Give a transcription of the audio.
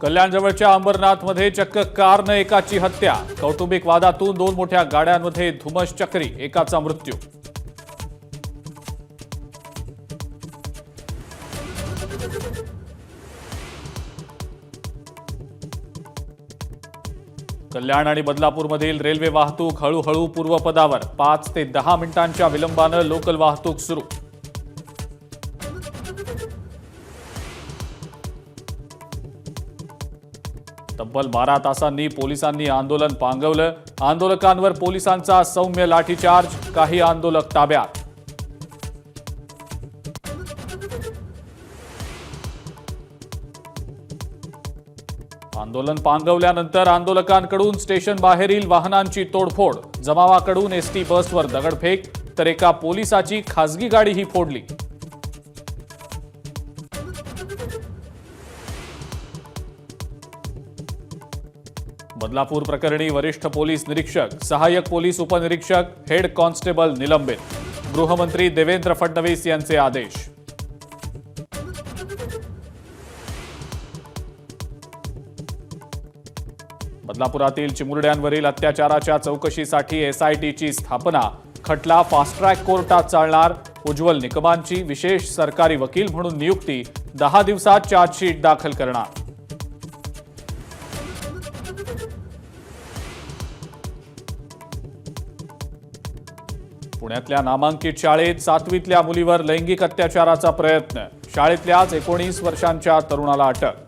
कल्याणजवळच्या अंबरनाथमध्ये चक्क कारनं एकाची हत्या. कौटुंबिक वादातून दोन मोठ्या गाड्यांमध्ये धुमस चक्री एकाचा मृत्यू. कल्याण आणि बदलापूरमधील रेल्वे वाहतूक हळूहळू पूर्वपदावर पाच ते दहा मिनिटांच्या विलंबानं लोकल वाहतूक सुरू. तब्बल बारा तासांनी पोलिसांनी आंदोलन पांगवलं. आंदोलकांवर पोलिसांचा सौम्य लाठीचार्ज काही आंदोलक ताब्यात. आंदोलन पांगवल्यानंतर आंदोलकांकडून स्टेशन बाहेरील वाहनांची तोडफोड. जमावाकडून एसटी बसवर दगडफेक तर एका पोलिसाची खासगी गाडीही फोडली. बदलापूर प्रकरणी वरिष्ठ पोलीस निरीक्षक सहाय्यक पोलीस उपनिरीक्षक हेड कॉन्स्टेबल निलंबित. गृहमंत्री देवेंद्र फडणवीस यांचे आदेश. बदलापुरातील चिमुरड्यांवरील अत्याचाराच्या चौकशीसाठी एसआयटीची स्थापना. खटला फास्ट ट्रॅक कोर्टात चालणार. उज्ज्वल निकमांची विशेष सरकारी वकील म्हणून नियुक्ती. दहा दिवसात चार्जशीट दाखल करणार. पुण्यातल्या नामांकित शाळेत सातवीतल्या मुलीवर लैंगिक अत्याचाराचा प्रयत्न. शाळेतल्याच एकोणीस वर्षांच्या तरुणाला अटक.